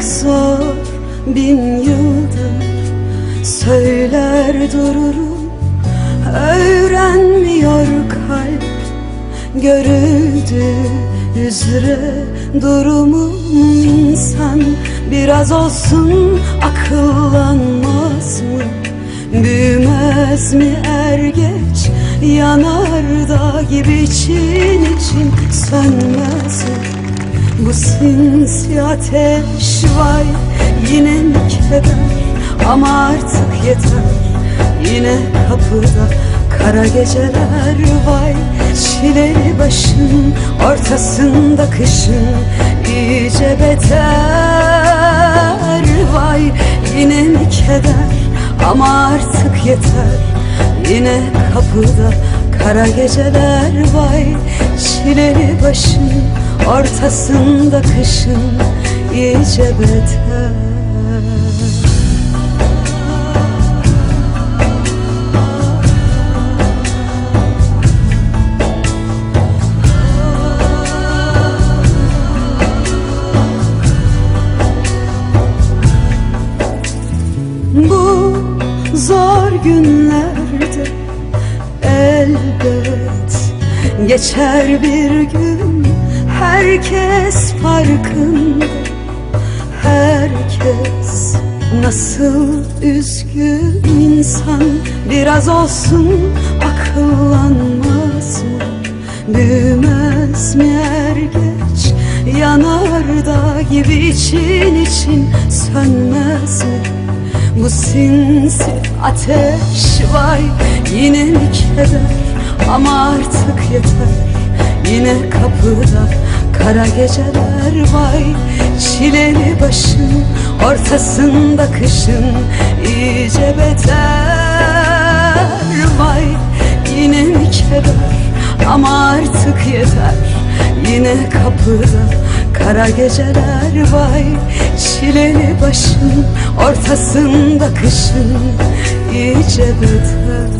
Aşk zor bin yıldır Söyler dururum Öğrenmiyor kalp Görüldüğü üzere durumum insan Biraz olsun akıllanmaz mı? Büyümez mi er geç Yanardağ gibi için için sönmez mi? Bu sinsi ateş vay yine mi keder Ama artık yeter yine kapıda Kara geceler vay. Çileli başın Ortasında kışın iyice beter Vay. Yine mi keder ama artık yeter Yine kapıda kara geceler vay. Çileli başın ortasında kışın iyice beter. Bu zor günlerde elbet geçer bir gün. Herkes farkında Herkes nasıl üzgün insan Biraz olsun akıllanmaz mı? Büyümez mi er geç Yanardağ gibi için için sönmez mi? Bu sinsi ateş vay yine mi keder Ama artık yeter yine kapıda Kara geceler vay çileli başın Ortasında kışın iyice beter. Vay yine mi keder? Ama artık yeter. Yine kapıda kara geceler vay Çileli başın ortasında kışın iyice beter